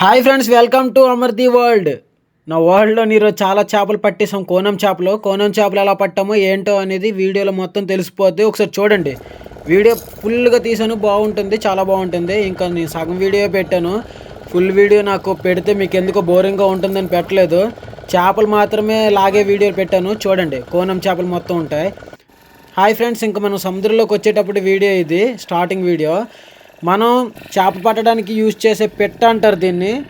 Hi friends welcome to Amar the world. నా వరల్డ్లో మీరు చాలా చేపలు పట్టేసాం కోనం చేపలు. కోనం చేపలు ఎలా పట్టామో ఏంటో అనేది వీడియోలో మొత్తం తెలిసిపోద్ది. ఒకసారి చూడండి. వీడియో ఫుల్గా తీసాను బాగుంటుంది. చాలా బాగుంటుంది. ఇంకా నేను సగం వీడియో పెట్టాను. ఫుల్ వీడియో నాకు పెడితే మీకు ఎందుకో బోరింగ్గా ఉంటుందని పెట్టలేదు. చేపలు మాత్రమే లాగే వీడియోలు పెట్టాను. చూడండి. కోనం చేపలు మొత్తం ఉంటాయి. హాయ్ ఫ్రెండ్స్ ఇంకా మనం సముద్రంలోకి వచ్చేటప్పుడు వీడియో ఇది. Starting video. మనం చేప పట్టడానికి యూజ్ చేసే పెట్ట అంటారు దీన్ని.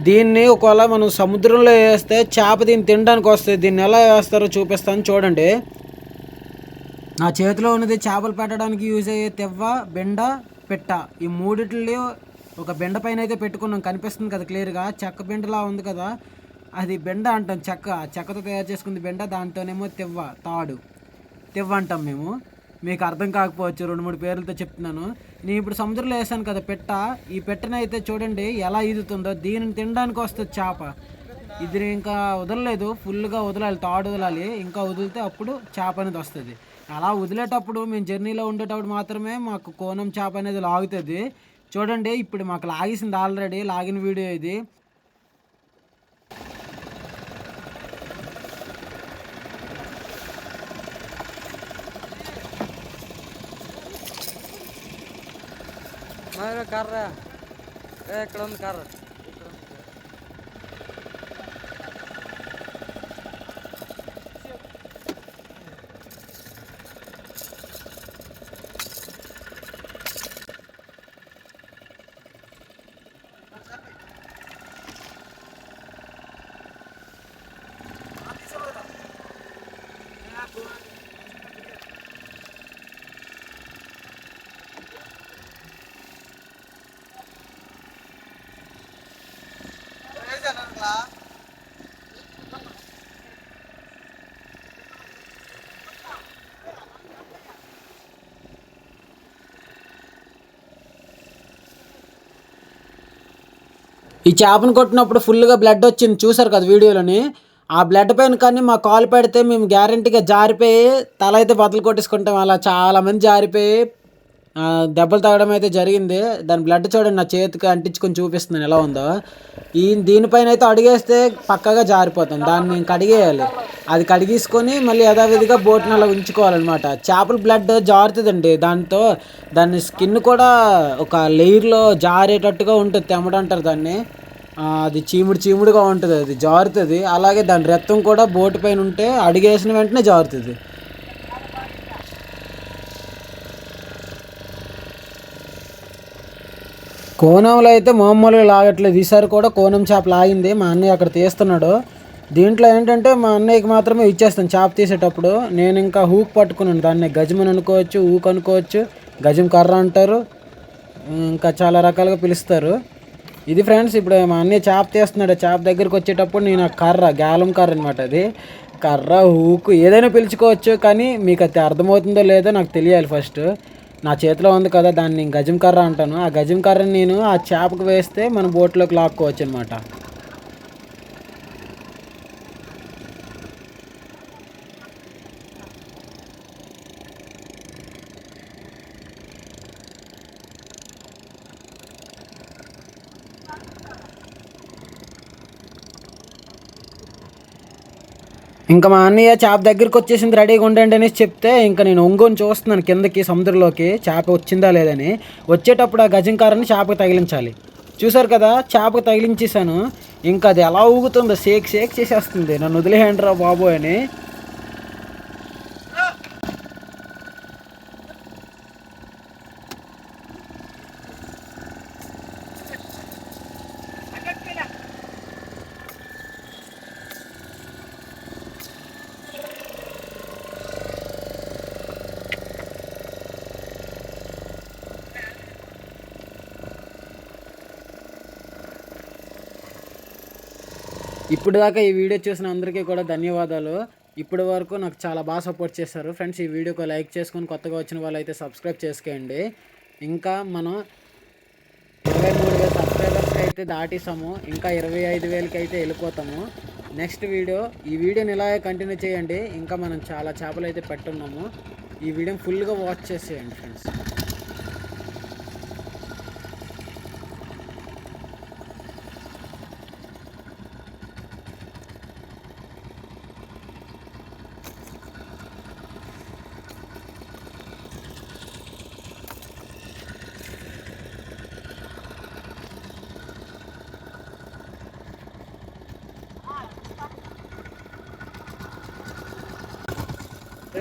దీన్ని ఒకవేళ మనం సముద్రంలో వేస్తే చేప దీన్ని తినడానికి వస్తుంది దీన్ని ఎలా వేస్తారో చూపిస్తాను చూడండి. నా చేతిలో ఉన్నది చేపలు పెట్టడానికి యూజ్ అయ్యే తెవ్వ బెండ పెట్ట. ఈ మూడిట్లో ఒక బెండ పైన అయితే పెట్టుకున్నాం. కనిపిస్తుంది కదా క్లియర్గా? చెక్క బెండలా ఉంది కదా? అది బెండ అంటాం చెక్క. ఆ చెక్కతో తయారు చేసుకుంది బెండ దాంతోనేమో తెవ్వ తాడు. తెవ్వ అంటాం మేము. మీకు అర్థం కాకపోవచ్చు రెండు మూడు పేర్లతో చెప్తున్నాను. నేను ఇప్పుడు సముద్రంలో వేసాను కదా పెట్ట. ఈ పెట్టనైతే చూడండి ఎలా ఈదుతుందో దీనిని తినడానికి వస్తుంది చేప. ఇది ఇంకా వదలలేదు ఫుల్గా వదలాలి తాడు వదలాలి. ఇంకా వదిలితే అప్పుడు చేప అనేది వస్తుంది. అలా వదిలేటప్పుడు మేము జర్నీలో ఉండేటప్పుడు మాత్రమే మాకు కోనం చేప అనేది లాగుతుంది. చూడండి ఇప్పుడు మాకు లాగేసింది ఆల్రెడీ లాగిన వీడియో ఇది. మరి కర్ర ఏ, ఇక్కడ ఉంది కర్ర ఈ చేపను కొట్టినప్పుడు ఫుల్గా బ్లడ్ వచ్చింది చూసారు కదా వీడియోలోని? ఆ బ్లడ్ పైన కానీ మా కాలు పెడితే మేము గ్యారంటీగా జారిపోయి తల అయితే బదులు కొట్టేసుకుంటాం. అలా చాలా మంది జారిపోయి దెబ్బలు తగ్గడం అయితే జరిగింది. దాని బ్లడ్ చూడండి నా చేతికి అంటించుకొని చూపిస్తున్నాను ఎలా ఉందో. ఈ దీనిపైన అయితే అడిగేస్తే పక్కగా జారిపోతాం దాన్ని కడిగేయాలి. అది కడిగేసుకొని మళ్ళీ యథావిధిగా బోట్ని అలా ఉంచుకోవాలన్నమాట. చేపల బ్లడ్ జారుతుందండి దాంతో. దాని స్కిన్ కూడా ఒక లేయర్లో జారేటట్టుగా ఉంటుంది. తెమ్మడంటారు దాన్ని. అది చీముడు చీముడుగా ఉంటుంది. అది జారుతుంది. అలాగే దాని రక్తం కూడా బోటు పైన ఉంటే అడిగేసిన వెంటనే జారుతుంది. కోనంలో అయితే మామూలుగా లాగట్లేదు. ఈసారి కూడా కోనం చేప లాగింది. మా అన్నయ్య అక్కడ తీస్తున్నాడు. దీంట్లో ఏంటంటే మా అన్నయ్యకి మాత్రమే ఇచ్చేస్తాను చేప తీసేటప్పుడు. నేను ఇంకా హూక్ పట్టుకున్నాను. దాన్ని గజమని అనుకోవచ్చు హూక్ అనుకోవచ్చు. గజం కర్ర అంటారు. ఇంకా చాలా రకాలుగా పిలుస్తారు. ఇది ఫ్రెండ్స్ ఇప్పుడు మా అన్నయ్య చేప తీస్తున్నాడు. చేప దగ్గరికి వచ్చేటప్పుడు నేను ఆ కర్ర గాలం కర్ర అనమాట అది. కర్ర హూకు ఏదైనా పిలుచుకోవచ్చు. కానీ మీకు అది అర్థమవుతుందో లేదో నాకు తెలియాలి ఫస్ట్. నా చేతిలో ఉంది కదా దాన్ని గజం కర్ర అంటాను. ఆ గజం కర్రని నేను ఆ చేపకు వేస్తే మన బోట్లోకి లాక్కోవచ్చు అనమాట ఇంకా మా అన్నయ్య చేప దగ్గరికి వచ్చేసింది రెడీగా ఉండండి అనేసి చెప్తే ఇంకా నేను ఒంగోని చూస్తున్నాను కిందకి సముద్రంలోకి. చేప వచ్చిందా లేదని. వచ్చేటప్పుడు ఆ గజంకారాన్ని చేపకు తగిలించాలి. చూసారు కదా చేపకు తగిలించేసాను ఇంకా అది ఎలా ఊగుతుందో షేక్ షేక్ చేసేస్తుంది. నన్ను వదిలేయండి రా బాబు అని. ఇప్పుడు దాకా ఈ వీడియో చూసిన అందరికీ కూడా ధన్యవాదాలు. ఇప్పటి వరకు నాకు చాలా బాగా సపోర్ట్ చేశారు. ఫ్రెండ్స్ ఈ వీడియోకి లైక్ చేసుకొని కొత్తగా వచ్చిన వాళ్ళు అయితే సబ్స్క్రైబ్ చేసుకోండి. ఇంకా మనం ఇరవై మూడు వేల సబ్స్క్రైబర్స్కి అయితే దాటేసాము. ఇంకా ఇరవై ఐదు వేలకి అయితే వెళ్ళిపోతాము. నెక్స్ట్ వీడియో ఈ వీడియోని ఇలాగే కంటిన్యూ చేయండి. ఇంకా మనం చాలా చేపలు అయితే పెట్టున్నాము. ఈ వీడియోని ఫుల్గా వాచ్ చేసేయండి ఫ్రెండ్స్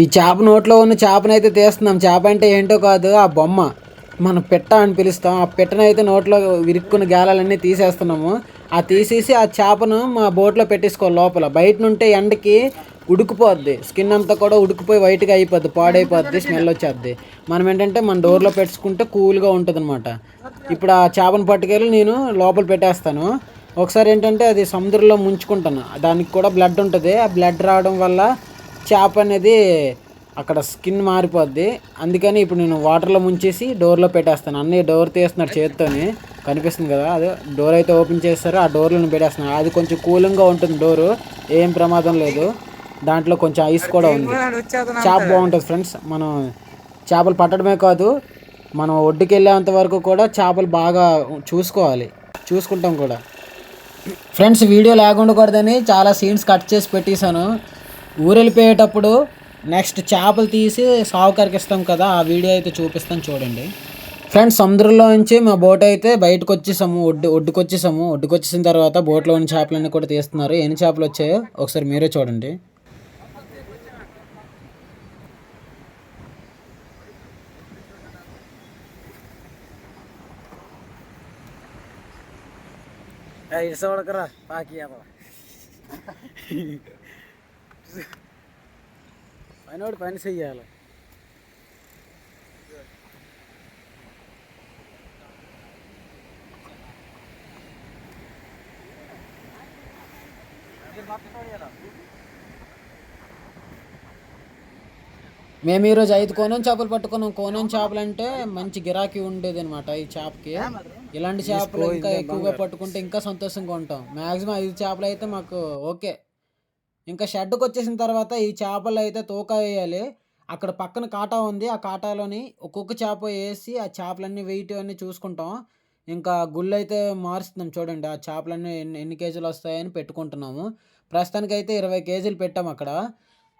ఈ చేప నోట్లో ఉన్న చేపనైతే తీస్తున్నాం. చేప అంటే ఏంటో కాదు ఆ బొమ్మ. మనం పెట్ట అని పిలుస్తాం. ఆ పెట్టనైతే నోట్లో విరుక్కున్న గాలాలన్నీ తీసేస్తున్నాము. ఆ తీసేసి ఆ చేపను మా బోట్లో పెట్టేసుకోవాలి లోపల. బయట నుంటే ఎండకి ఉడికిపోద్ది. స్కిన్ అంతా కూడా ఉడికిపోయి వైట్గా అయిపోద్ది పాడైపోద్ది స్మెల్ వచ్చేద్ది. మనం ఏంటంటే మన డోర్లో పెట్టుకుంటే కూల్గా ఉంటుంది అనమాట ఇప్పుడు ఆ చేపను పట్టుకెళ్ళి నేను లోపల పెట్టేస్తాను. ఒకసారి ఏంటంటే అది సముద్రంలో ముంచుకుంటాను. దానికి కూడా బ్లడ్ ఉంటుంది. ఆ బ్లడ్ రావడం వల్ల చేప అనేది అక్కడ స్కిన్ మారిపోద్ది. అందుకని ఇప్పుడు నేను వాటర్లో ముంచేసి డోర్లో పెట్టేస్తాను. అన్నీ డోర్ తీస్తున్నాడు చేత్తోని. కనిపిస్తుంది కదా? అదే డోర్ అయితే ఓపెన్ చేస్తారో. ఆ డోర్లో పెట్టేస్తాను. అది కొంచెం కూలింగ్గా ఉంటుంది డోరు. ఏం ప్రమాదం లేదు. దాంట్లో కొంచెం ఐస్ కూడా ఉంది. చేప బాగుంటుంది ఫ్రెండ్స్. మనం చేపలు పట్టడమే కాదు మనం ఒడ్డుకి వెళ్ళేంత వరకు కూడా చేపలు బాగా చూసుకోవాలి. చూసుకుంటాం కూడా. ఫ్రెండ్స్ వీడియో లేకుండకూడదని చాలా సీన్స్ కట్ చేసి పెట్టేశాను. ఊరెళ్ళిపోయేటప్పుడు నెక్స్ట్ చేపలు తీసి సావుకారికి ఇస్తాం కదా ఆ వీడియో అయితే చూపిస్తాను చూడండి. ఫ్రెండ్స్ సముద్రంలో నుంచి మా బోట్ అయితే బయటకు వచ్చేసాము ఒడ్డు ఒడ్డుకు వచ్చేసాము ఒడ్డుకు వచ్చేసిన తర్వాత బోట్లో ఉన్న చేపలన్నీ కూడా తీస్తున్నారు. ఎన్ని చేపలు వచ్చాయో ఒకసారి మీరే చూడండి. ఇసవడకరా పాకి పనివాడు పని చెయ్యాలి. మేము ఈరోజు ఐదు కోనం చేపలు పట్టుకున్నాం. కోనం చేపలు అంటే మంచి గిరాకీ ఉండేది అనమాట ఈ చేపకి. ఇలాంటి చేపలు ఇంకా ఎక్కువగా పట్టుకుంటే ఇంకా సంతోషంగా ఉంటాం. మ్యాక్సిమం ఐదు చేపలు అయితే మాకు ఓకే. ఇంకా షెడ్కి వచ్చేసిన తర్వాత ఈ చేపలు అయితే తోక వేయాలి. అక్కడ పక్కన కాటా ఉంది. ఆ కాటాలోని ఒక్కొక్క చేప వేసి ఆ చేపలన్నీ వెయిట్ అన్నీ చూసుకుంటాం. ఇంకా గుళ్ళు అయితే మారుస్తున్నాం చూడండి. ఆ చేపలన్నీ ఎన్ని ఎన్ని కేజీలు వస్తాయని పెట్టుకుంటున్నాము. ప్రస్తుతానికి అయితే ఇరవై కేజీలు పెట్టాం అక్కడ.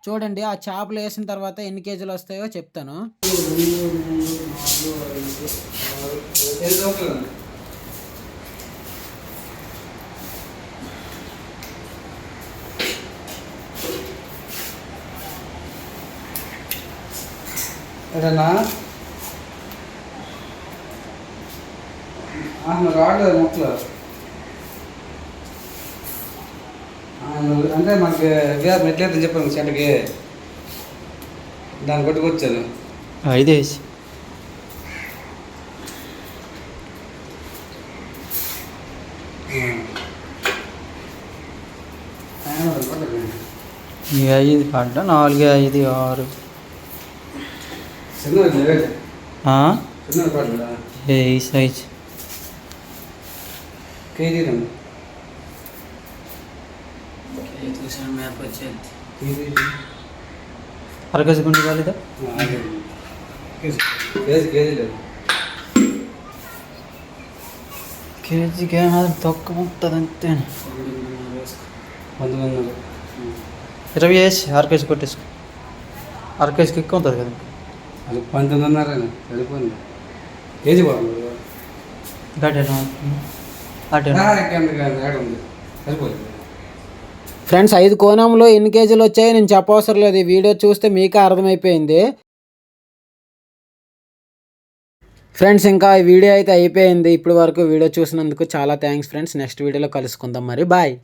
చూడండి ఆ చేపలు వేసిన తర్వాత ఎన్ని కేజీలు వస్తాయో చెప్తాను. ఏదన్నా నువ్వు రావట్లేదు మొక్కలు ఆ, నువ్వు అంటే మనకి వేరే మెట్లేదు చెప్పాను చెట్టుకి దాన్ని కొట్టుకొచ్చాను ఐదేసి ఈ ఐదు పడ్డ నాలుగు ఐదు ఆరు ఏ ఈ సైజ్. అరగజ గుండి కాలేదా? కేజీ. కేజీ కేజీ లేదు. కేజీకి ఏమాత్రం తక్కువ ఉంటుంది అంతే ఇరవై వేసి అర కేజీ కొట్టేసుకో. అర కేజీకి ఎక్కువ ఉంటుంది కదా. అది పంతొమ్మిదిన్నర సరిపోయింది. కేజీ బాగుంది ఉంది. సరిపోతుంది ఫ్రెండ్స్ ఐదు కోణంలో ఎన్ని కేజీలు వచ్చాయో నేను చెప్పవసరం లేదు. ఈ వీడియో చూస్తే మీకే అర్థమైపోయింది. ఫ్రెండ్స్ ఇంకా ఈ వీడియో అయితే అయిపోయింది. ఇప్పటి వరకు వీడియో చూసినందుకు చాలా థ్యాంక్స్ ఫ్రెండ్స్ నెక్స్ట్ వీడియోలో కలుసుకుందాం మరి. బాయ్